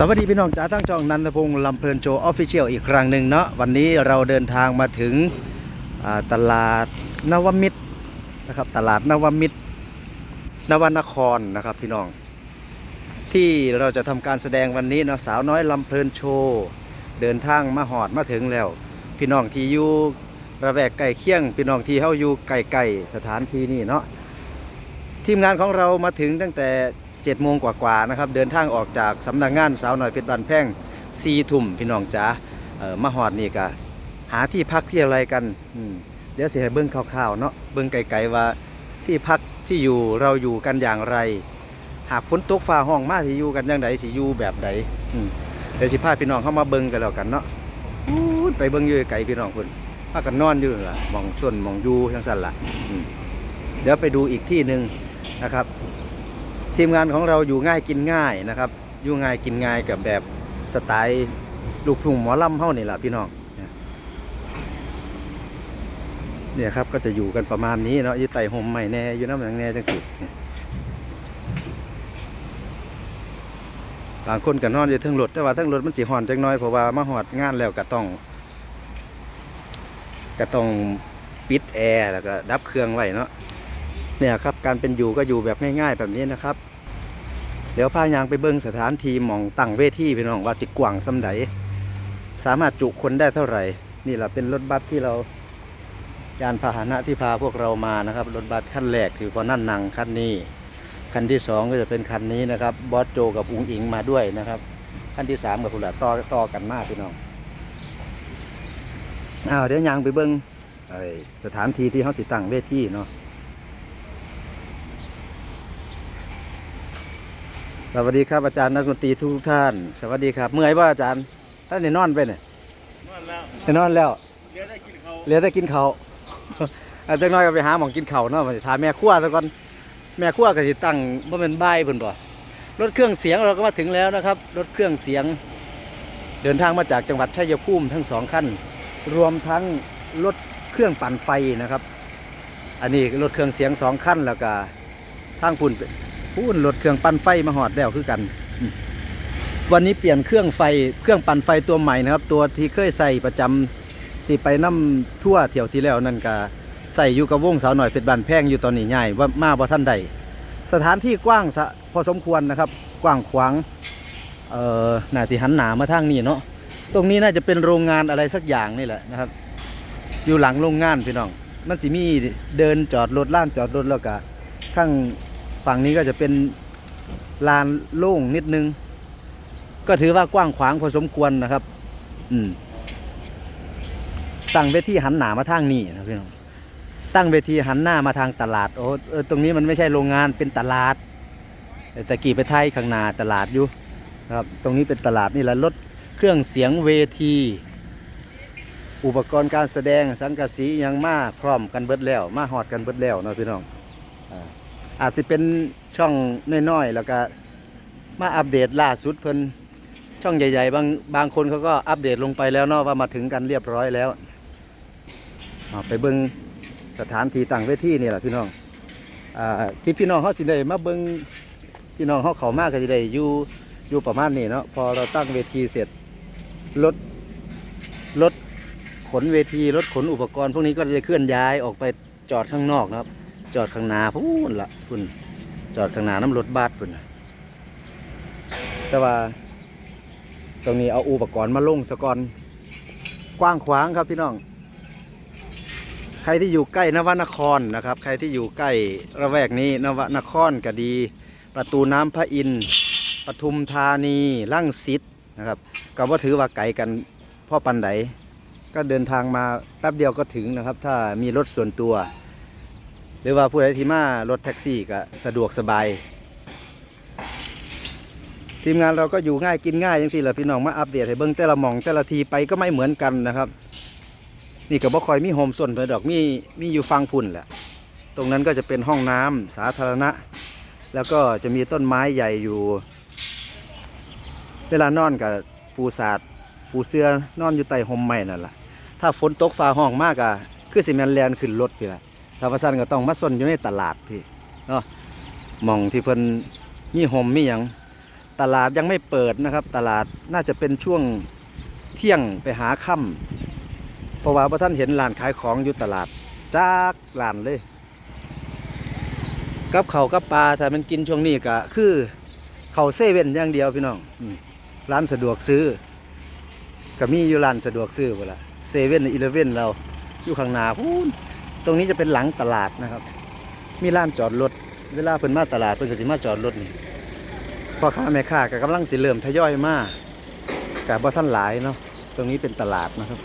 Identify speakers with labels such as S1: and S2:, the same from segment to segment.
S1: สวัสดีพี่น้องจ๋าทั้งจองนันทพงศ์ลำเพลินโจออฟฟิเชียลอีกครั้งหนึ่งเนาะวันนี้เราเดินทางมาถึงตลาดนวมิตรนะครับตลาดนวมิตร นวนครนะครับพี่น้อง ที่เราจะทำการแสดงวันนี้เนาะสาวน้อยลำเพลินโชว์เดินทางมาหอดมาถึงแล้ว พี่น้องที่อยู่ระแวกใกล้เคียง พี่น้องที่เฮาอยู่ใกล้ๆสถานที่นี่เนาะทีมงานของเรามาถึงตั้งแต่ 7จ็ดโมงกว่าๆนะครับ เดินทางออกจากสำนักงานสาวหน่อยเพชรบันแพงซีทุ่มพี่น้องจ๋าเออมาหอดนี่ก็หาที่พักที่อะไรกันเดี๋ยวเสิให้เบิ้งคร่าวๆเนาะเบิ้งไกลๆว่าที่พักที่อยู่เราอยู่กันอย่างไร หากฝนตกฟ้าห้องมาสิอยู่กันอย่างไรสิอยู่แบบใดอืมเดี๋ยวสิพาพี่น้องเข้ามาเบิ้งกันแล้วกันเนาะไปเบิ้งอยู่ไกลพี่น้องคนพากันนอนอยู่นล่ะมองส่วนมองอยู่ทั้งสั้นละเดี๋ยวไปดูอีกที่หนึ่งนะครับ ทีมงานของเราอยู่ง่ายกินง่ายนะครับอยู่ง่ายกินง่ายกับแบบสไตล์ลูกทุ่งหมอลำเฮ้านี่แหละพี่น้องเนี่ยครับก็จะอยู่กันประมาณนี้เนาะอยู่ไต่ห่มใหม่แน่อยู่น้ำหนังแน่จังสิบางคนก็นอนอยู่ทั้งรถแต่ว่าทั้งรถมันสีหอนจังน้อยเพราะว่ามาหอดงานแล้วก็ต้องก็ต้องปิดแอร์แล้วก็ดับเครื่องไว้เนาะเนี่ยครับการเป็นอยู่ก็อยู่แบบง่ายๆแบบนี้นะครับ เดี๋ยวพายางไปเบิ้งสถานที่มองตั้งเวทีพี่น้องว่าติกว่างสำไดสามารถจุคนได้เท่าไหร่ นี่แหละเป็นรถบัสที่เรายานพาหนะที่พาพวกเรามานะครับ รถบัสขั้นแรกคือพอนั่นนังคันนี้ คันที่สองก็จะเป็นคันนี้นะครับ บอสโจกับอุงอิงมาด้วยนะครับ คันที่สามกับคุณละต่อต่อกันมากพี่น้องอ้าวเดี๋ยวยางไปเบิ้งไอ้สถานที่ที่เขาสิตั้งเวทีเนาะ สวัสดีครับอาจารย์นักดนตรีทุกท่าน สวัสดีครับเมื่อยว่าอาจารย์ท่านได้นอนไปเนี่ย
S2: นอนแล้ว
S1: ได้นอนแล้ว
S2: เดี๋ยวได้กินเขา
S1: เหลือแต่กินเขาวอาจารย์น้อยก็ไปหาหมองกินเขาวเนาะมาสิถามแม่ครัวซะก่อนแม่ครัวก็สิตั้งบ่แม่นบ่ายเพิ่นบ่รถเครื่องเสียงเราก็มาถึงแล้วนะครับ รถเครื่องเสียง เดินทางมาจากจังหวัดชัยภูมิทั้งสองคันรวมทั้งรถเครื่องปั่นไฟนะครับ อันนี้รถเครื่องเสียงสองคันแล้วก็ทางพุ่น พุ่นรถเครื่องปั่นไฟมาหอดแล้วคือกัน วันนี้เปลี่ยนเครื่องไฟเครื่องปั่นไฟตัวใหม่นะครับ ตัวที่เคยใส่ประจำที่ไปน้ำทั่วเที่ยวที่แล้วนั่นก็ใส่อยู่กับวงสาวหน่อยเป็ดบานแพงอยู่ตอนนี้ใหญ่ว่ามาบ่ท่านใดสถานที่กว้างพอสมควรนะครับ กว้างขวางเอ่อน่าสิหันหนามาทางนี้เนาะตรงนี้น่าจะเป็นโรงงานอะไรสักอย่างนี่แหละนะครับ อยู่หลังโรงงานพี่น้อง มันสิมีเดินจอดรถล้านจอดรถแล้วก็ข้าง ฝั่งนี้ก็จะเป็นลานโล่งนิดนึง ก็ถือว่ากว้างขวางพอสมควรนะครับ อืม ตั้งเวทีหันหนามาทางนี้นะพี่น้องตั้งเวทีหันหน้ามาทางตลาดโอ้เออตรงนี้มันไม่ใช่โรงงานเป็นตลาดแต่กี่ไปไทยข้างหน้าตลาดอยู่นะครับ ตรงนี้เป็นตลาดนี่แหละรถเครื่องเสียงเวที อุปกรณ์การแสดงสังกะสียังมาพร้อมกันเบิดแล้ว มาหอดกันเบิดแล้วนะพี่น้องอ่า อาจจะเป็นช่องน้อยๆแล้วก็มาอัปเดตล่าสุดเพิ่นช่องใหญ่ ๆ บางบางคนเขาก็อัปเดตลงไปแล้วเนาะว่ามาถึงกันเรียบร้อยแล้วอ่าไปเบิ่งสถานที่ตั้งเวทีนี่แหละพี่น้องอ่าที่พี่น้องเขาสิได้มาเบิ่งพี่น้องเขาเขามากก็สิได้อยู่อยู่ประมาณนี้เนาะพอเราตั้งเวทีเสร็จรถรถขนเวทีรถขนอุปกรณ์ พวกนี้ก็จะเคลื่อนย้ายออกไปจอดข้างนอกนะครับ จอดข้างหน้าพูนละพุ่นจอดข้างหน้าน้ำรถบัสพุ่นแต่ว่า ตรงนี้เอาอุปกรณ์มาลงสะก่อนกว้างขวางครับพี่น้อง ใครที่อยู่ใกล้นวนครนะครับ ใครที่อยู่ใกล้ระแวกนี้นวนครก็ดี ประตูน้ำพระอินทร์ปทุมธานีลั่งสิตนะครับก็ว่าถือว่าไกลกันพ่อปันไดก็เดินทางมาแป๊บเดียวก็ถึงนะครับ ถ้ามีรถส่วนตัว หรือว่าผู้ใดที่มารถแท็กซี่ก็สะดวกสบาย ทีมงานเราก็อยู่ง่ายกินง่ายยังสิแหละพี่น้องมาอัปเดตให้เบิ้งแต่ละหมองแต่ละทีไปก็ไม่เหมือนกันนะครับ นี่ก็บ่คอยมีโฮมส่วนตัวดอกมีมีอยู่ฟังพุ่นแหละตรงนั้นก็จะเป็นห้องน้ำสาธารณะ แล้วก็จะมีต้นไม้ใหญ่อยู่ เวลานอนกับปูสาดปูเสื้อนอนอยู่ใต้ห่มไม้นั่นแหละถ้าฝนตกฟ้าห้องมากอะคือสิแมนแลนขึ้นรถพี่ละ ถ้าว่าซั่นก็ต้องมาซนอยู่ในตลาดพี่เนาะมองที่เพิ่นมีห่มมีหยังตลาดยังไม่เปิดนะครับ ตลาดน่าจะเป็นช่วงเที่ยงไปหาค่ำเพราะว่าพระท่านเห็นร้านขายของอยู่ตลาดจากร้านเลยกับเขากับปลาถ้ามันกินช่วงนี้ก็คือเขาเซเว่นอย่างเดียวพี่น้องร้านสะดวกซื้อก็มีอยู่ร้านสะดวกซื้อเวลาเซเว่นอีเลเว่นเราอยู่ข้างหน้าพูน ตรงนี้จะเป็นหลังตลาดนะครับ มีร้านจอดรถ เวลาเพิ่นมาตลาดเพิ่นก็สิมาจอดรถนี่พ่อค้าแม่ค้าก็กำลังสิเริ่มทยอยมาแต่บ่ท่านหลายเนาะตรงนี้เป็นตลาดนะครับ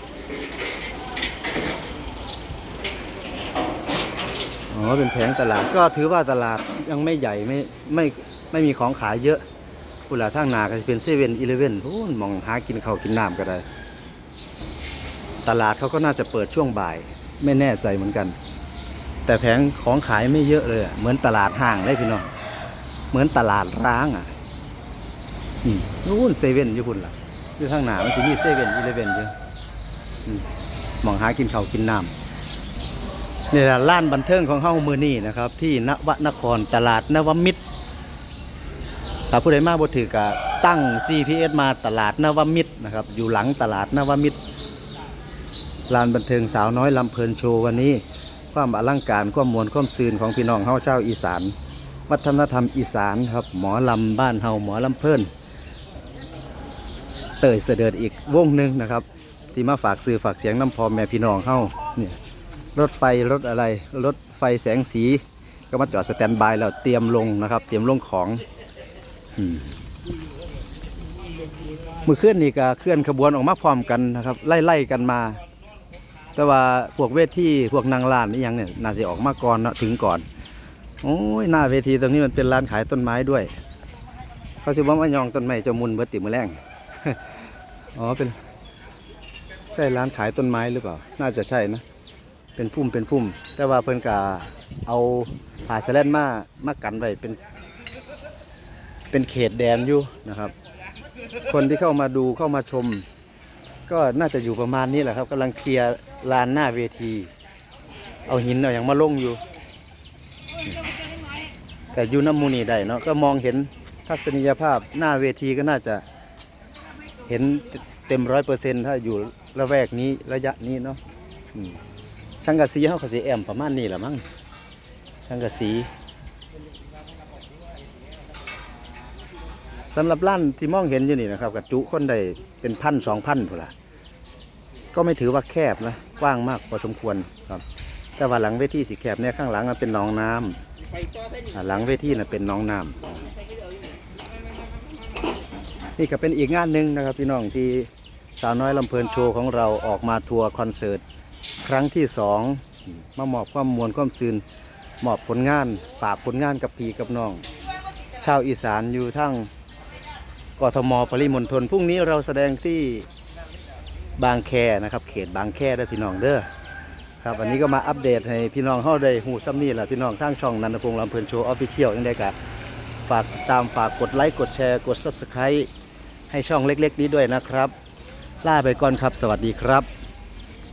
S1: อ๋อเป็นแผงตลาดก็ถือว่าตลาดยังไม่ใหญ่ไม่ไม่ไม่มีของขายเยอะกุหลาทางนาก็จะเป็นเซเว่นอีเลเว่นโอ้มองหากินข้าวกินน้ำก็ได้ ตลาดเขาก็น่าจะเปิดช่วงบ่าย ไม่แน่ใจเหมือนกัน แต่แผงของขายไม่เยอะเลยเหมือนตลาดห้างเลยพี่น้องเหมือนตลาดร้างอะอืมนู่นเซเว่นอยู่พุ่นล่ะอยู่ทางหนามันจะมีเซเว่นอีเลเว่นเยอะมองหากินข้าวกินน้ำนี่แหละร้านบันเทิงของเฮ้ามือนี่นะครับ ที่นวนครตลาดนวมิตรถ้าผู้ใดมาบ่ถือก็ตั้ง GPS มาตลาดนวมิตรนะครับ อยู่หลังตลาดนวมิตร ลานบันเทิงสาวน้อยลำเพลินโชว์วันนี้ ความอลังการความมวลความซืนของพี่น้องเฮาเจ้าอีสาน วัฒนธรรมอีสานครับหมอลำบ้านเฮาหมอลำเพลินเตยเสด็จอีกวงหนึ่งนะครับ ที่มาฝากซื้อฝากเสียงน้ำพอแม่พี่น้องเฮาเนี่ยรถไฟรถอะไรรถไฟแสงสี ก็มาจอดสแตนบายแล้วเตรียมลงนะครับ เตรียมลงของมมือเคลื่อนนี่ก็เคลื่อนขบวนออกมาพร้อมกันนะครับ ไล่ๆกันมา แต่ว่าพวกเวทที่พวกนางลานนี่ยังเนี่ยน่าจะออกมาก่อนเนาะถึงก่อน โอ้ยหน้าเวทีตรงนี้มันเป็นร้านขายต้นไม้ด้วย เขาจะว่ามายองต้นไม้จะมุนเบิดติมือแรงอ๋อเป็นใช่ร้านขายต้นไม้หรือเปล่า น่าจะใช่นะ เป็นพุ่มเป็นพุ่ม แต่ว่าเพิ่นกาเอาผ่าสแลนมามากันไว้เป็น เป็นเขตแดนอยู่นะครับ คนที่เข้ามาดูเข้ามาชม ก็น่าจะอยู่ประมาณนี้แหละครับกำลังเคลียร์ลานหน้าเวที เอาหินเอาอย่างมาลงอยู่ แต่อยู่น้ำมูนี่ได้เนาะก็มองเห็นทัศนียภาพหน้าเวทีก็น่าจะเห็นเต็มร้อยเปอร์เซ็นถ้าอยู่ระแวกนี้ระยะนี้เนาะช่างกะสีเขาก็สิแอมประมาณนี้แหละมั้งช่างกะสีสำหรับร้านที่มองเห็นอยู่นี่นะครับกระจุคนได้เป็นพันสองพันพุ่นละ ก็ไม่ถือว่าแคบนะกว้างมากพอสมควรครับ แต่ว่าหลังเวทีสีแคบเนี่ยข้างหลังมันเป็นหนองน้ำอ่าหลังเวทีน่ะเป็นหนองน้ำนี่ก็เป็นอีกงานหนึ่งนะครับพี่น้องที่สาวน้อยลำเพลินโชว์ของเราออกมาทัวร์คอนเสิร์ตครั้งที่สองมามอบความมวลความซืนมอบผลงานฝากผลงานกับพี่กับน้อง ชาวอีสานอยู่ทั้งกทมปริมณฑลพรุ่งนี้เราแสดงที่ บางแคนะครับ เขตบางแคได้พี่น้องเด้อครับวันนี้ก็มาอัปเดตให้พี่น้องเฮาได้หูซ้ำนี่แหละพี่น้องทางช่องนันทพงษ์ลำเพลินโชว์ออฟฟิเชียลยังได้กะฝากติดตามฝากกดไลค์กดแชร์กด Subscribe ให้ช่องเล็ก ๆ นี้ด้วยนะครับ ล่าไปก่อนครับ สวัสดีครับ